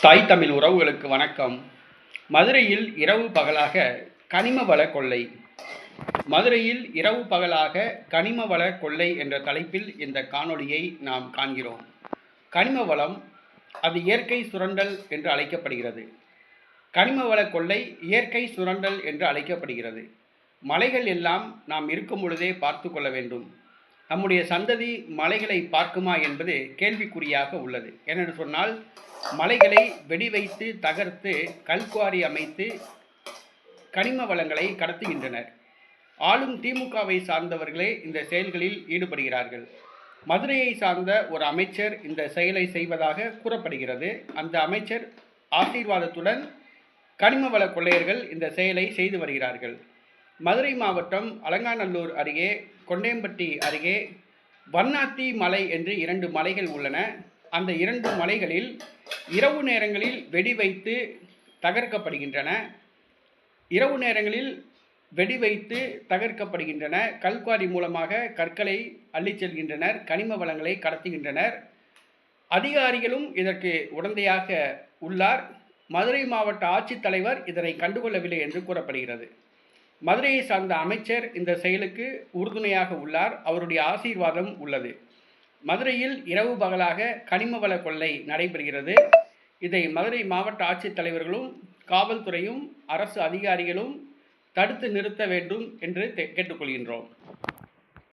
தாய் தமிழ் உறவுகளுக்கு வணக்கம். மதுரையில் இரவு பகலாக கனிம வள கொள்ளை. மதுரையில் இரவு பகலாக கனிம வள கொள்ளை என்ற தலைப்பில் இந்த காணொளியை நாம் காண்கிறோம். கனிம வளம் அது இயற்கை சுரண்டல் என்று அழைக்கப்படுகிறது. கனிம வள கொள்ளை இயற்கை சுரண்டல் என்று அழைக்கப்படுகிறது. மலைகள் எல்லாம் நாம் இருக்கும் பொழுதே பார்த்து கொள்ள வேண்டும். நம்முடைய சந்ததி மலைகளை பார்க்குமா என்பது கேள்விக்குறியாக உள்ளது. ஏனென்று சொன்னால் மலைகளை வெடி வைத்து தகர்த்து கல்குவாரி அமைத்து கனிம வளங்களை கடத்துகின்றனர். ஆளும் திமுகவை சார்ந்தவர்களே இந்த செயல்களில் ஈடுபடுகிறார்கள். மதுரையை சார்ந்த ஒரு அமைச்சர் இந்த செயலை செய்வதாக கூறப்படுகிறது. அந்த அமைச்சர் ஆசீர்வாதத்துடன் கனிம வள கொள்ளையர்கள் இந்த செயலை செய்து வருகிறார்கள். மதுரை மாவட்டம் அலங்காநல்லூர் அருகே கொண்டேம்பட்டி அருகே வண்ணாத்தி மலை என்று இரண்டு மலைகள் உள்ளன. அந்த இரண்டு மலைகளில் இரவு நேரங்களில் வெடி வைத்து தகர்க்கப்படுகின்றன. இரவு நேரங்களில் வெடி வைத்து தகர்க்கப்படுகின்றன. கல்குவாரி மூலமாக கற்களை அள்ளிச் செல்கின்றனர். கனிம வளங்களை கடத்துகின்றனர். அதிகாரிகளும் இதற்கு உடந்தையாக உள்ளார். மதுரை மாவட்ட ஆட்சித்தலைவர் இதனை கண்டுகொள்ளவில்லை என்று கூறப்படுகிறது. மதுரையை சார்ந்த அமைச்சர் இந்த செயலுக்கு உறுதுணையாக உள்ளார். அவருடைய ஆசீர்வாதம் உள்ளது. மதுரையில் இரவு பகலாக கனிம வள கொள்ளை நடைபெறுகிறது. இதை மதுரை மாவட்ட ஆட்சித்தலைவர்களும் காவல்துறையும் அரசு அதிகாரிகளும் தடுத்து நிறுத்த வேண்டும் என்று கேட்டுக்கொள்கின்றோம்.